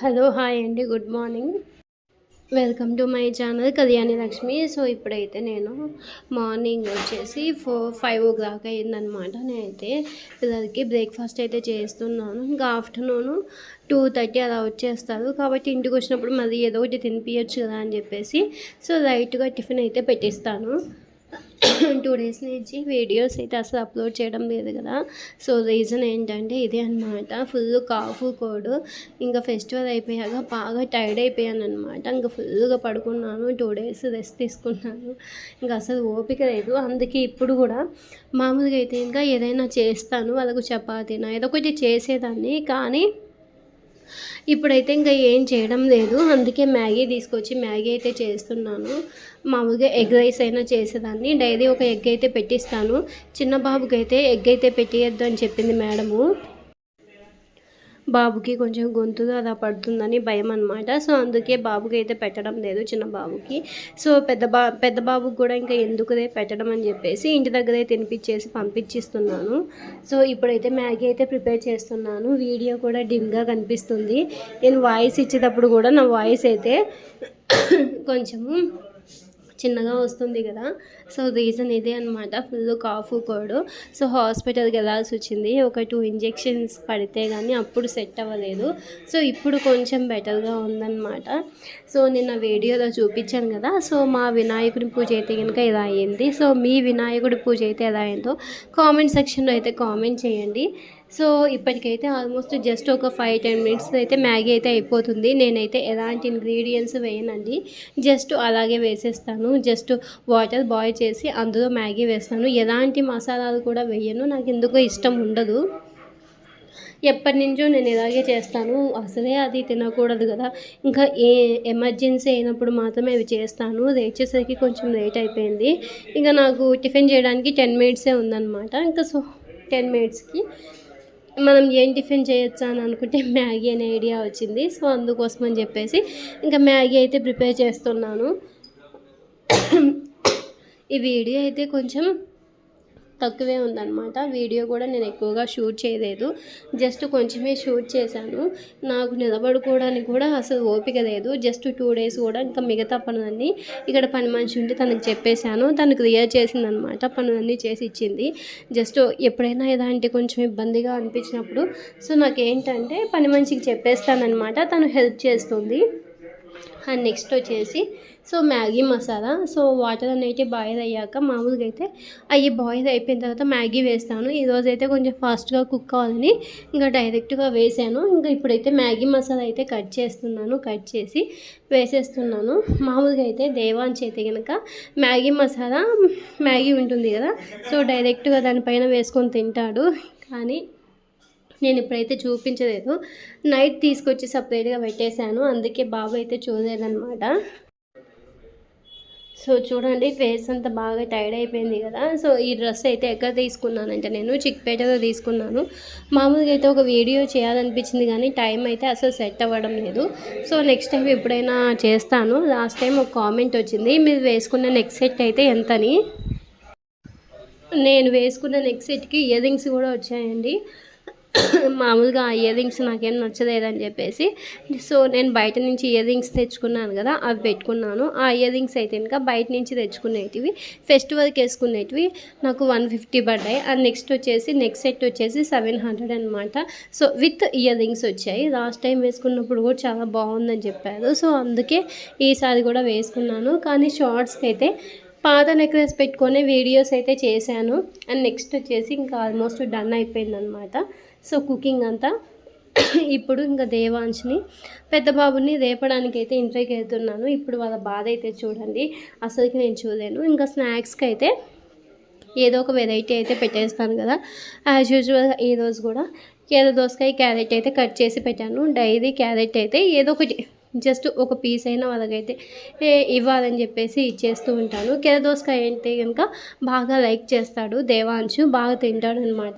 Hello hi అండి. Good morning. Welcome to my channel Kalyani Lakshmi. So ఇప్పుడైతే నేను morning వచ్చేసి ఫోర్ ఫైవ్ ఓ clock అయిందనమాట నేనైతే పిల్లలకి బ్రేక్ఫాస్ట్ అయితే చేస్తున్నాను. ఇంకా ఆఫ్టర్నూన్ టూ థర్టీ అలా వచ్చేస్తారు. కాబట్టి ఇంటికి వచ్చినప్పుడు మళ్ళీ ఏదో ఒకటి తినిపించచ్చు కదా అని చెప్పేసి సో లైట్గా టిఫిన్ అయితే పెట్టిస్తాను. టూ డేస్ నుంచి వీడియోస్ అయితే అసలు అప్లోడ్ చేయడం లేదు కదా. సో రీజన్ ఏంటంటే ఇదే అనమాట ఫుల్ కాఫ్ కోడ్. ఇంకా ఫెస్టివల్ అయిపోయాక బాగా టైర్డ్ అయిపోయాను అనమాట ఇంకా ఫుల్గా పడుకున్నాను. టూ డేస్ రెస్ట్ తీసుకున్నాను. ఇంకా అసలు ఓపిక లేదు. అందుకే ఇప్పుడు కూడా మామూలుగా అయితే ఇంకా ఏదైనా చేస్తాను. వాళ్ళకు చపాతీనా ఏదో ఒకటి చేసేదాన్ని. కానీ ఇప్పుడైతే ఇంకా ఏం చేయడం లేదు. అందుకే మ్యాగీ తీసుకొచ్చి మ్యాగీ అయితే చేస్తున్నాను. మామూలుగా ఎగ్ రైస్ అయినా చేసేదాన్ని. డైలీ ఒక ఎగ్ అయితే పెట్టిస్తాను. చిన్న బాబుకి అయితే ఎగ్ అయితే పెట్టేయద్దు అని చెప్పింది మేడము. బాబుకి కొంచెం గొంతులో అలా పడుతుందని భయం అనమాట సో అందుకే బాబుకి అయితే పెట్టడం లేదు చిన్న బాబుకి. సో పెద్ద బా పెద్ద బాబుకి కూడా ఇంకా ఎందుకుదే పెట్టడం అని చెప్పేసి ఇంటి దగ్గరే తినిపించేసి పంపించిస్తున్నాను. సో ఇప్పుడైతే మ్యాగీ అయితే ప్రిపేర్ చేస్తున్నాను. వీడియో కూడా డిమ్గా కనిపిస్తుంది. నేను వాయిస్ ఇచ్చేటప్పుడు కూడా నా వాయిస్ అయితే కొంచెము చిన్నగా వస్తుంది కదా. సో రీజన్ ఇదే అనమాట ఫుల్ కాఫ్ కోడు. సో హాస్పిటల్కి వెళ్ళాల్సి వచ్చింది. ఒక టూ ఇంజెక్షన్స్ పడితే కానీ అప్పుడు సెట్ అవ్వలేదు. సో ఇప్పుడు కొంచెం బెటర్గా ఉందన్నమాట. సో నిన్న వీడియోలో చూపించాను కదా. సో మా వినాయకుడి పూజ అయితే కనుక ఇలా అయ్యింది సో మీ వినాయకుడి పూజ అయితే ఎలా అయిందో కామెంట్ సెక్షన్లో అయితే కామెంట్ చేయండి. సో ఇప్పటికైతే ఆల్మోస్ట్ జస్ట్ ఒక ఫైవ్ టెన్ మినిట్స్ అయితే మ్యాగీ అయితే అయిపోతుంది. నేనైతే ఎలాంటి ఇంగ్రీడియంట్స్ వేయనండి. జస్ట్ అలాగే వేసేస్తాను. జస్ట్ వాటర్ బాయిల్ చేసి అందులో మ్యాగీ వేస్తాను. ఎలాంటి మసాలాలు కూడా వేయను. నాకు ఎందుకో ఇష్టం ఉండదు. ఎప్పటి నుంచో నేను ఇలాగే చేస్తాను. అసలే అది తినకూడదు కదా. ఇంకా ఏ ఎమర్జెన్సీ అయినప్పుడు మాత్రమే అవి చేస్తాను. లేచేసరికి కొంచెం లేట్ అయిపోయింది. ఇంకా నాకు టిఫిన్ చేయడానికి టెన్ మినిట్సే ఉందన్నమాట. ఇంకా సో టెన్ మినిట్స్కి మనం ఏం టిఫిన్ చేయొచ్చా అని అనుకుంటే మ్యాగీ అనే ఐడియా వచ్చింది. సో అందుకోసం అని చెప్పేసి ఇంకా మ్యాగీ అయితే ప్రిపేర్ చేస్తున్నాను. ఈ వీడియో అయితే కొంచెం తక్కువే ఉందన్నమాట. వీడియో కూడా నేను ఎక్కువగా షూట్ చేయలేదు. జస్ట్ కొంచెమే షూట్ చేశాను. నాకు నిలబడుకోవడానికి కూడా అసలు ఓపిక లేదు. జస్ట్ టూ డేస్ కూడా ఇంకా మిగతా పనులన్నీ ఇక్కడ పని మనిషి ఉంటే తనకు చెప్పేశాను. తను క్లియర్ చేసిందనమాట పనులన్నీ చేసి ఇచ్చింది. జస్ట్ ఎప్పుడైనా ఇలాంటి కొంచెం ఇబ్బందిగా అనిపించినప్పుడు. సో నాకు ఏంటంటే పని మనిషికి చెప్పేస్తానమాట తను హెల్ప్ చేస్తుంది. అండ్ నెక్స్ట్ వచ్చేసి so Maggi masala. So water అనేది బాయిల్ అయ్యాక మామూలుగా అయితే అవి బాయిల్ అయిపోయిన తర్వాత మ్యాగీ వేస్తాను. ఈరోజు అయితే కొంచెం ఫాస్ట్గా కుక్ అవ్వాలని ఇంకా డైరెక్ట్గా వేసాను. ఇంకా ఇప్పుడైతే మ్యాగీ మసాలా అయితే కట్ చేస్తున్నాను. కట్ చేసి వేసేస్తున్నాను. మామూలుగా అయితే దేవాన్ అయితే కనుక మ్యాగీ మసాలా మ్యాగీ ఉంటుంది కదా సో డైరెక్ట్గా దానిపైన వేసుకొని తింటాడు. కానీ నేను ఇప్పుడైతే చూపించలేదు. నైట్ తీసుకొచ్చి సపరేట్గా పెట్టేశాను. అందుకే బాబు అయితే చూడలేదన్నమాట. సో చూడండి ఫేస్ అంతా బాగా టైర్డ్ అయిపోయింది కదా. సో ఈ డ్రెస్ అయితే ఎక్కడ తీసుకున్నానంటే నేను చిక్పేటలో తీసుకున్నాను. మామూలుగా అయితే ఒక వీడియో చేయాలనిపించింది కానీ టైం అయితే అసలు సెట్ అవ్వడం లేదు. సో నెక్స్ట్ టైం ఎప్పుడైనా చేస్తాను. లాస్ట్ టైం ఒక కామెంట్ వచ్చింది మీరు వేసుకున్న నెక్స్ట్ సెట్ అయితే ఎంతని? నేను వేసుకున్న నెక్స్ట్ సెట్కి ఇయర్ రింగ్స్ కూడా వచ్చాయండి. మామూలుగా ఆ ఇయర్ రింగ్స్ నాకేం నచ్చలేదని చెప్పేసి సో నేను బయట నుంచి ఇయర్ రింగ్స్ తెచ్చుకున్నాను కదా అవి పెట్టుకున్నాను. ఆ ఇయర్ రింగ్స్ అయితే ఇంకా బయట నుంచి తెచ్చుకునేటివి ఫెస్టివల్కి వేసుకునేటివి నాకు వన్ ఫిఫ్టీ పడ్డాయి. అండ్ నెక్స్ట్ వచ్చేసి నెక్స్ట్ సెట్ వచ్చేసి సెవెన్ హండ్రెడ్ అనమాట సో విత్ ఇయర్ రింగ్స్ వచ్చాయి. లాస్ట్ టైం వేసుకున్నప్పుడు కూడా చాలా బాగుందని చెప్పారు. సో అందుకే ఈసారి కూడా వేసుకున్నాను. కానీ షార్ట్స్కి అయితే పాత నెక్లెస్ పెట్టుకొని వీడియోస్ అయితే చేశాను. అండ్ నెక్స్ట్ వచ్చేసి ఇంకా ఆల్మోస్ట్ డన్ అయిపోయిందనమాట సో కుకింగ్ అంతా ఇప్పుడు ఇంకా దేవాంశ్ని పెద్ద బాబుని రేపడానికి అయితే ఇంట్లోకి వెళ్తున్నాను. ఇప్పుడు వాళ్ళ బాధ అయితే చూడండి. అసలుకి నేను చూడలేను. ఇంకా స్నాక్స్కి అయితే ఏదో ఒక వెరైటీ అయితే పెట్టేస్తాను కదా. యాజ్ యూజువల్ ఈరోజు కూడా ఏదో దోసకాయ క్యారెట్ అయితే కట్ చేసి పెట్టాను. డైరీ క్యారెట్ అయితే ఏదో ఒకటి జస్ట్ ఒక పీస్ అయినా వాళ్ళకైతే ఇవ్వాలని చెప్పేసి ఇచ్చేస్తూ ఉంటాను. దోసకాయ అయితే కనుక బాగా లైక్ చేస్తాడు దేవాంశు బాగా తింటాడు అనమాట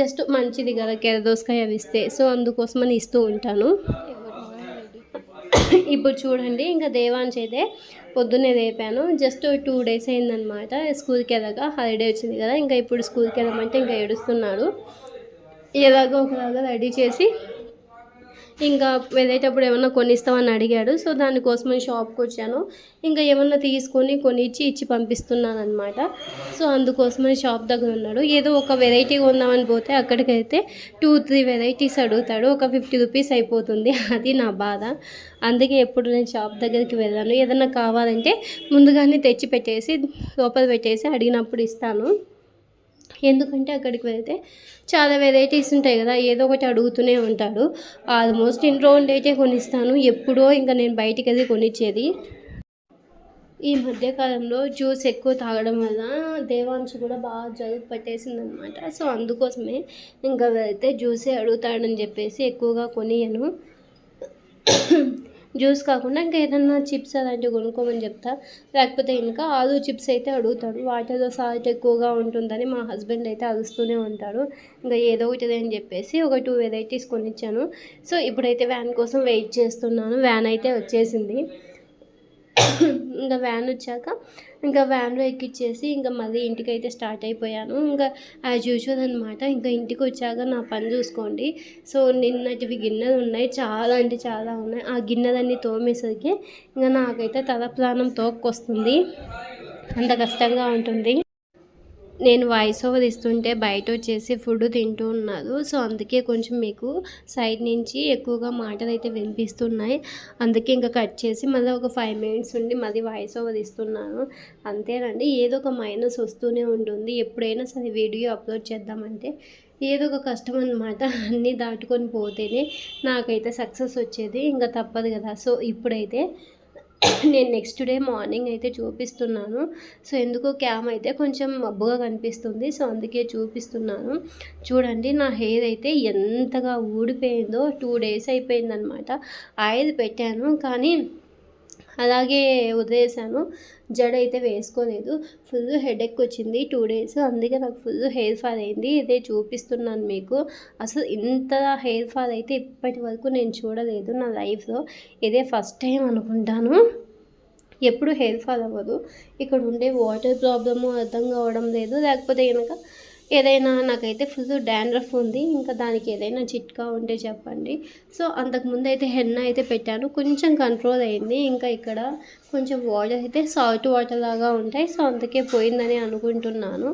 జస్ట్ మంచిది కదా దోసకాయ అవి ఇస్తే. సో అందుకోసమని ఇస్తూ ఉంటాను. ఇప్పుడు చూడండి ఇంకా దేవాంశ్ అయితే పొద్దున్నే రేపాను జస్ట్ టూ డేస్ అయిందనమాట స్కూల్కి వెళ్ళగా హాలిడే వచ్చింది కదా ఇంకా ఇప్పుడు స్కూల్కి వెళ్ళమంటే ఇంకా ఏడుస్తున్నాడు. ఎలాగో ఒకలాగా రెడీ చేసి ఇంకా వెళ్ళేటప్పుడు ఏమన్నా కొనిస్తామని అడిగాడు. సో దానికోసమని షాప్కి వచ్చాను. ఇంకా ఏమన్నా తీసుకొని కొనిచ్చి ఇచ్చి పంపిస్తున్నాను అనమాట సో అందుకోసమని షాప్ దగ్గర ఉన్నాడు. ఏదో ఒక వెరైటీ కొందామని పోతే అక్కడికైతే టూ త్రీ వెరైటీస్ అడుగుతాడు. ఒక ఫిఫ్టీ రూపీస్ అయిపోతుంది. అది నా బాధ. అందుకే ఎప్పుడు నేను షాప్ దగ్గరికి వెళ్ళాను. ఏదన్నా కావాలంటే ముందుగానే తెచ్చి పెట్టేసి లోపల పెట్టేసి అడిగినప్పుడు ఇస్తాను. ఎందుకంటే అక్కడికి వెళ్తే చాలా వెరైటీస్ ఉంటాయి కదా ఏదో ఒకటి అడుగుతూనే ఉంటాడు. ఆల్మోస్ట్ ఇంట్లో ఉండేటే కొనిస్తాను ఎప్పుడో ఇంకా నేను బయటికి వెళ్ళి కొనిచ్చేది. ఈ మధ్యకాలంలో జ్యూస్ ఎక్కువ తాగడం వల్ల దేవాంశ కూడా బాగా జలుబు పట్టేసింది అనమాట సో అందుకోసమే ఇంకా వెళ్తే జ్యూసే అడుగుతాడని చెప్పేసి ఎక్కువగా కొనియను. జ్యూస్ కాకుండా ఇంకా ఏదన్నా చిప్స్ అలాంటివి కొనుక్కోమని చెప్తా. లేకపోతే ఇంకా ఆలు చిప్స్ అయితే అడుగుతాడు. వాటిలో సాల్ట్ ఎక్కువగా ఉంటుందని మా హస్బెండ్ అయితే అరుస్తూనే ఉంటాడు. ఇంకా ఏదో ఒకటి అని చెప్పేసి ఒక టూ వెరైటీస్ కొనిచ్చాను. సో ఇప్పుడైతే వ్యాన్ కోసం వెయిట్ చేస్తున్నాను. వ్యాన్ అయితే వచ్చేసింది. ఇంకా వ్యాన్ వచ్చాక ఇంకా వ్యాన్లో ఎక్కిచ్చేసి ఇంకా మళ్ళీ ఇంటికి అయితే స్టార్ట్ అయిపోయాను. ఇంకా యాజ్ యూజువల్ అనమాట ఇంకా ఇంటికి వచ్చాక నా పని చూసుకోండి. సో నిన్నటివి గిన్నెలు ఉన్నాయి. చాలా అంటే చాలా ఉన్నాయి. ఆ గిన్నెలన్నీ తోమేసరికి ఇంకా నాకైతే తల ప్రాణం తోక్కొస్తుంది. అంత కష్టంగా ఉంటుంది. నేను వాయిస్ ఓవర్ ఇస్తుంటే బయట వచ్చేసి ఫుడ్ తింటూ ఉన్నారు సో అందుకే కొంచెం మీకు సైడ్ నుంచి ఎక్కువగా మాటలు అయితే వినిపిస్తున్నాయి. అందుకే ఇంకా కట్ చేసి మళ్ళీ ఒక ఫైవ్ మినిట్స్ ఉండి మళ్ళీ వాయిస్ ఓవర్ ఇస్తున్నాను. అంతేనండి. ఏదో ఒక మైనస్ వస్తూనే ఉంటుంది. ఎప్పుడైనా సరే వీడియో అప్లోడ్ చేద్దామంటే ఏదో ఒక కష్టం అనమాట అన్నీ దాటుకొని పోతేనే నాకైతే సక్సెస్ వచ్చేది. ఇంకా తప్పదు కదా. సో ఇప్పుడైతే నేను నెక్స్ట్ డే మార్నింగ్ అయితే చూపిస్తున్నాను. సో ఎందుకో క్యామ్ అయితే కొంచెం మబ్బుగా కనిపిస్తుంది. సో అందుకే చూపిస్తున్నాను. చూడండి నా హెయిర్ అయితే ఎంతగా ఊడిపోయిందో టూ డేస్ అయిపోయిందనమాట ఆయిల్ పెట్టాను. కానీ అలాగే వదిలేసాను జడ అయితే వేసుకోలేదు. ఫుల్ హెడేక్ వచ్చింది టూ డేస్. అందుకే నాకు ఫుల్ హెయిర్ ఫాల్ అయింది. ఇదే చూపిస్తున్నాను మీకు. అసలు ఇంత హెయిర్ ఫాల్ అయితే ఇప్పటి వరకు నేను చూడలేదు నా లైఫ్లో. ఇదే ఫస్ట్ టైం అనుకుంటాను. ఎప్పుడు హెయిర్ ఫాల్ అవ్వదు. ఇక్కడ ఉండే వాటర్ ప్రాబ్లము అర్థం కావడం లేదు. లేకపోతే కనుక ఏదైనా నాకైతే ఫుల్ డాండ్రఫ్ ఉంది. ఇంకా దానికి ఏదైనా చిట్కా ఉంటే చెప్పండి. సో అంతకుముందు అయితే హెన్న అయితే పెట్టాను. కొంచెం కంట్రోల్ అయింది. ఇంకా ఇక్కడ కొంచెం వాటర్ అయితే సాల్ట్ వాటర్ లాగా ఉంటాయి. సో అందుకే పోయిందని అనుకుంటున్నాను.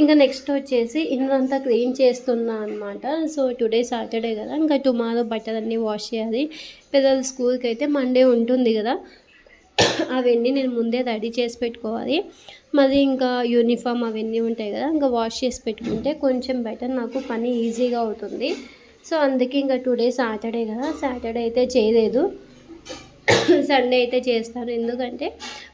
ఇంకా నెక్స్ట్ వచ్చేసి ఇల్లంతా క్లీన్ చేస్తున్నా అనమాట సో టుడే సాటర్డే కదా. ఇంకా టుమారో బట్టలన్నీ వాష్ చేయాలి. పిల్లలు స్కూల్కి అయితే మండే ఉంటుంది కదా. అవన్నీ నేను ముందే రెడీ చేసి పెట్టుకోవాలి. మరి ఇంకా యూనిఫామ్ అవన్నీ ఉంటాయి కదా ఇంకా వాష్ చేసి పెట్టుకుంటే కొంచెం బెటర్ నాకు పని ఈజీగా అవుతుంది. సో అందుకే ఇంకా టుడే సాటర్డే కదా సాటర్డే అయితే చేయలేదు. సండే అయితే చేస్తాను. ఎందుకంటే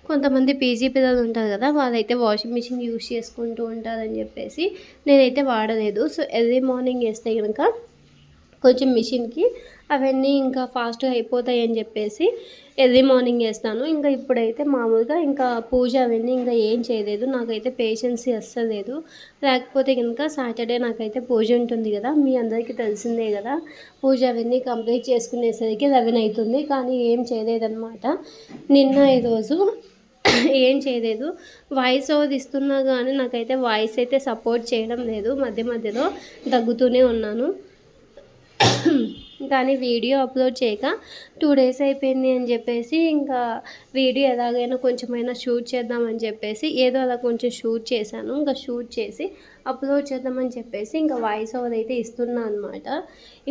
కొంతమంది పీజీ పిల్లలు ఉంటారు కదా వాళ్ళైతే వాషింగ్ మిషన్ యూస్ చేసుకుంటూ ఉంటారని చెప్పేసి నేనైతే వాడలేదు. సో ఎర్లీ మార్నింగ్ వేస్తే కనుక కొంచెం మిషన్కి అవన్నీ ఇంకా ఫాస్ట్గా అయిపోతాయి అని చెప్పేసి ఎర్లీ మార్నింగ్ వేస్తాను ఇంకా ఇప్పుడైతే మామూలుగా ఇంకా పూజ అవన్నీ ఇంకా ఏం చేయలేదు. నాకైతే పేషెన్సీ అస్సలేదు. లేకపోతే కనుక సాటర్డే నాకైతే పూజ ఉంటుంది కదా మీ అందరికీ తెలిసిందే కదా. పూజ అవన్నీ కంప్లీట్ చేసుకునేసరికి లెవెన్ అవుతుంది కానీ ఏం చేయలేదన్నమాట. నిన్న ఈరోజు ఏం చేయలేదు. వాయిస్ ఓవర్ ఇస్తున్నా కానీ నాకైతే వాయిస్ అయితే సపోర్ట్ చేయడం లేదు. మధ్య మధ్యలో దగ్గుతూనే ఉన్నాను. కానీ వీడియో అప్లోడ్ చేయక టూ డేస్ అయిపోయింది అని చెప్పేసి ఇంకా వీడియో ఎలాగైనా కొంచెమైనా షూట్ చేద్దామని చెప్పేసి ఏదో అలా కొంచెం షూట్ చేశాను. ఇంకా షూట్ చేసి అప్లోడ్ చేద్దామని చెప్పేసి ఇంకా వాయిస్ ఓవర్ అయితే ఇస్తున్నా అనమాట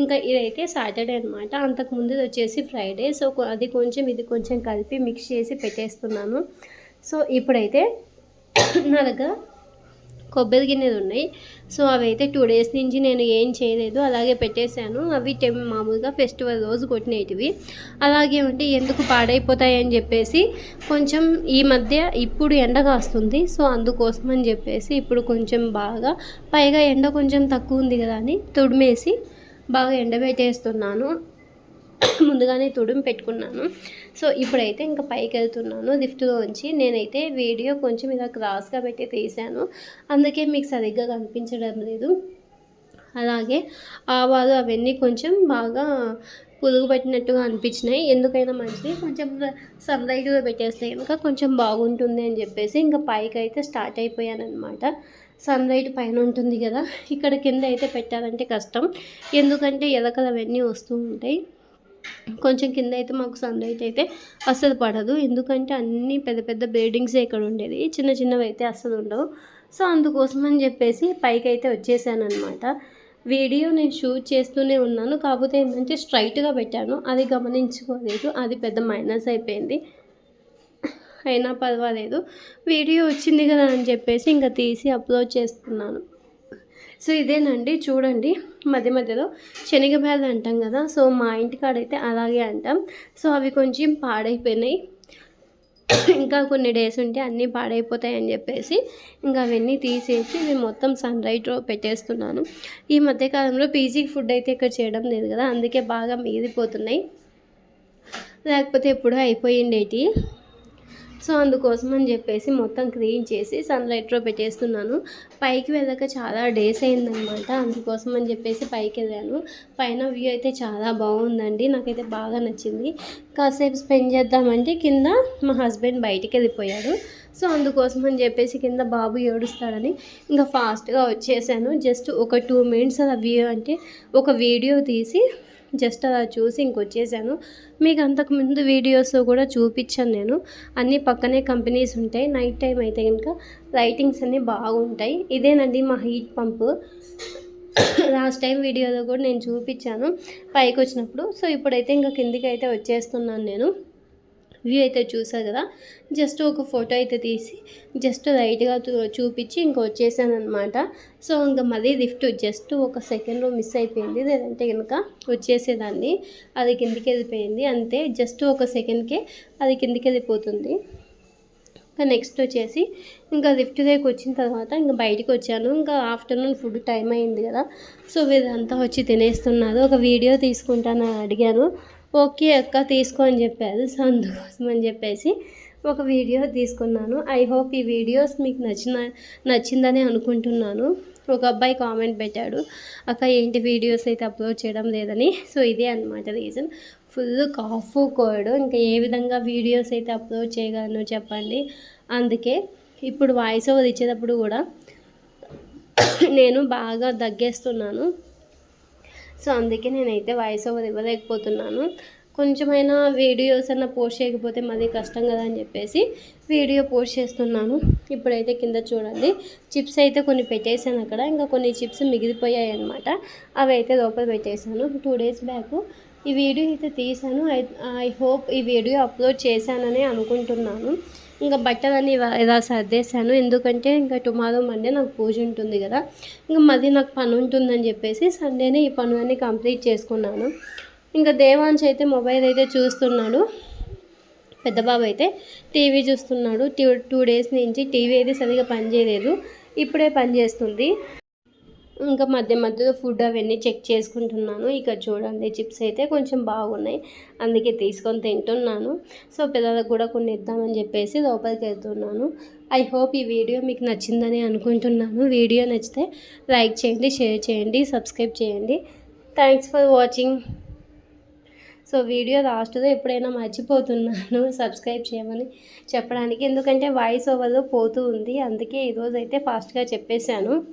ఇంకా ఇదైతే సాటర్డే అనమాట అంతకుముందు వచ్చేసి ఫ్రైడే. సో అది కొంచెం ఇది కొంచెం కలిపి మిక్స్ చేసి పెట్టేస్తున్నాను. సో ఇప్పుడైతే నా దగ్గర కొబ్బరి గిన్నెలు ఉన్నాయి. సో అవి అయితే టూ డేస్ నుంచి నేను ఏం చేయలేదు. అలాగే పెట్టేశాను. అవి టెం మామూలుగా ఫెస్టివల్ రోజు కొట్టినవి అలాగే ఉంటే ఎందుకు పాడైపోతాయి అని చెప్పేసి కొంచెం ఈ మధ్య ఇప్పుడు ఎండ కాస్తుంది. సో అందుకోసం అని చెప్పేసి ఇప్పుడు కొంచెం బాగా పైగా ఎండ కొంచెం తక్కువ ఉంది కదా అని తుడిమేసి బాగా ఎండబెట్టేస్తున్నాను. ముందుగానే తుడుము పెట్టుకున్నాను. సో ఇప్పుడైతే ఇంకా పైకి వెళ్తున్నాను లిఫ్ట్లో ఉంచి నేనైతే వీడియో కొంచెం ఇలా క్రాస్గా పెట్టి తీశాను. అందుకే మీకు సరిగ్గా కనిపించడం లేదు. అలాగే ఆవాలు అవన్నీ కొంచెం బాగా పులుగు పెట్టినట్టుగా అనిపించినాయి. ఎందుకైనా మంచిది. కొంచెం సన్లైట్లో పెట్టేస్తే కనుక కొంచెం బాగుంటుంది అని చెప్పేసి ఇంకా పైకి అయితే స్టార్ట్ అయిపోయాను అనమాట సన్లైట్ పైన ఉంటుంది కదా. ఇక్కడ కింద అయితే పెట్టాలంటే కష్టం. ఎందుకంటే ఎలకలు అవన్నీ వస్తూ ఉంటాయి. కొంచెం కింద అయితే మాకు సన్ లైట్ అయితే అస్సలు పడదు. ఎందుకంటే అన్ని పెద్ద పెద్ద బిల్డింగ్సే ఇక్కడ ఉండేది. చిన్న చిన్నవి అయితే అస్సలు ఉండవు. సో అందుకోసం అని చెప్పేసి పైకి అయితే వచ్చేసాను అనమాట వీడియో నేను షూట్ చేస్తూనే ఉన్నాను. కాకపోతే ఏంటంటే స్ట్రైట్గా పెట్టాను. అది గమనించుకోలేదు. అది పెద్ద మైనస్ అయిపోయింది. అయినా పర్వాలేదు. వీడియో వచ్చింది కదా అని చెప్పేసి ఇంకా తీసి అప్లోడ్ చేస్తున్నాను. సో ఇదేనండి. చూడండి. మధ్య మధ్యలో శనగబ్యాలు అంటాం కదా సో మా ఇంటికాడైతే అలాగే అంటాం. సో అవి కొంచెం పాడైపోయినాయి. ఇంకా కొన్ని డేస్ ఉంటే అన్నీ పాడైపోతాయి అని చెప్పేసి ఇంకా అవన్నీ తీసేసి మేము మొత్తం సన్ రైట్లో పెట్టేస్తున్నాను. ఈ మధ్యకాలంలో పీజీ ఫుడ్ అయితే ఇక్కడ చేయడం లేదు కదా అందుకే బాగా మీదిపోతున్నాయి లేకపోతే ఎప్పుడూ అయిపోయిండేటి. సో అందుకోసం అని చెప్పేసి మొత్తం క్లీన్ చేసి సన్ లైట్లో పెట్టేస్తున్నాను. పైకి వెళ్ళక చాలా డేస్ అయిందనమాట అందుకోసం అని చెప్పేసి పైకి వెళ్ళాను. పైన వ్యూ అయితే చాలా బాగుందండి. నాకైతే బాగా నచ్చింది. కాసేపు స్పెండ్ చేద్దామంటే కింద మా హస్బెండ్ బయటికి వెళ్ళిపోయాడు. సో అందుకోసం అని చెప్పేసి కింద బాబు ఏడుస్తాడని ఇంకా ఫాస్ట్గా వచ్చేసాను. జస్ట్ ఒక టూ మినిట్స్ అలా వ్యూ అంటే ఒక వీడియో తీసి జస్ట్ అలా చూసి ఇంకొచ్చేసాను మీకు అంతకుముందు వీడియోస్ కూడా చూపించాను నేను. అన్ని పక్కనే కంపెనీస్ ఉంటాయి. నైట్ టైం అయితే కనుక లైటింగ్స్ అన్నీ బాగుంటాయి. ఇదేనండి మా హీట్ పంపు. లాస్ట్ టైం వీడియోలో కూడా నేను చూపించాను. పైకి వచ్చినప్పుడు. సో ఇప్పుడైతే ఇంకా కిందికి అయితే వచ్చేస్తున్నాను నేను. వ్యూ అయితే చూసారు కదా. జస్ట్ ఒక ఫోటో అయితే తీసి జస్ట్ లైట్గా చూపించి ఇంక వచ్చేసాను అనమాట సో ఇంకా మళ్ళీ లిఫ్ట్ జస్ట్ ఒక సెకండ్లో మిస్ అయిపోయింది. లేదంటే కనుక వచ్చేసేదాన్ని. అది కిందికి వెళ్ళిపోయింది. అంతే జస్ట్ ఒక సెకండ్కే అది కిందికి వెళ్ళిపోతుంది. ఇంకా నెక్స్ట్ వచ్చేసి ఇంకా లిఫ్ట్ దగ్గరికి వచ్చిన తర్వాత ఇంకా బయటికి వచ్చాను. ఇంకా ఆఫ్టర్నూన్ ఫుడ్ టైం అయింది కదా. సో వీళ్ళంతా వచ్చి తినేస్తున్నారు. ఒక వీడియో తీసుకుంటాను అడిగాను ఓకే అక్క తీసుకో అని చెప్పారు. సో అందుకోసం అని చెప్పేసి ఒక వీడియో తీసుకున్నాను. ఐ హోప్ ఈ వీడియోస్ మీకు నచ్చిన నచ్చిందని అనుకుంటున్నాను. ఒక అబ్బాయి కామెంట్ పెట్టాడు అక్క ఏంటి వీడియోస్ అయితే అప్లోడ్ చేయడం లేదని? సో ఇదే అనమాట రీజన్. Full cough cold. ఇంకా ఏ విధంగా వీడియోస్ అయితే అప్లోడ్ చేయగలను చెప్పండి. అందుకే ఇప్పుడు వాయిస్ ఓవర్ ఇచ్చేటప్పుడు కూడా నేను బాగా దగ్గేస్తున్నాను. సో అందుకే నేనైతే వాయిస్ ఓవర్ ఇవ్వలేకపోతున్నాను. కొంచెమైనా వీడియోస్ అన్న పోస్ట్ చేయకపోతే మళ్ళీ కష్టం కదా అని చెప్పేసి వీడియో పోస్ట్ చేస్తున్నాను. ఇప్పుడైతే కింద చూడండి. చిప్స్ అయితే కొన్ని పెట్టేశాను అక్కడ. ఇంకా కొన్ని చిప్స్ మిగిలిపోయాయి అనమాట అవి అయితే లోపల పెట్టేశాను. టూ డేస్ బ్యాక్ ఈ వీడియో అయితే తీసాను ఐ ఐ హోప్ ఈ వీడియో అప్లోడ్ చేశానని అనుకుంటున్నాను. ఇంకా బట్టలన్నీ ఇలా సర్దేశాను. ఎందుకంటే ఇంకా టుమారో మండే నాకు పూజ ఉంటుంది కదా. ఇంకా మళ్ళీ నాకు పని ఉంటుందని చెప్పేసి సండేనే ఈ పనులన్నీ కంప్లీట్ చేసుకున్నాను. ఇంకా దేవాన్స్ అయితే మొబైల్ అయితే చూస్తున్నాడు. పెద్ద బాబు అయితే టీవీ చూస్తున్నాడు. టూ టూ డేస్ నుంచి టీవీ అయితే సరిగా పనిచేయలేదు. ఇప్పుడే పనిచేస్తుంది ఇంకా మధ్య మధ్యలో ఫుడ్ అవన్నీ చెక్ చేసుకుంటున్నాను. ఇక చూడండి చిప్స్ అయితే కొంచెం బాగున్నాయి. అందుకే తీసుకొని తింటున్నాను. సో పిల్లలకు కూడా కొన్ని ఇద్దామని చెప్పేసి లోపలికి వెళ్తున్నాను. ఐ హోప్ ఈ వీడియో మీకు నచ్చిందని అనుకుంటున్నాను. వీడియో నచ్చితే లైక్ చేయండి షేర్ చేయండి సబ్స్క్రైబ్ చేయండి. Thanks for watching. So video లాస్ట్లో ఎప్పుడైనా మర్చిపోతున్నాను. సబ్స్క్రైబ్ చేయమని చెప్పడానికి. ఎందుకంటే వాయిస్ ఓవర్లో పోతూ ఉంది. అందుకే ఈరోజు అయితే ఫాస్ట్గా చెప్పేశాను.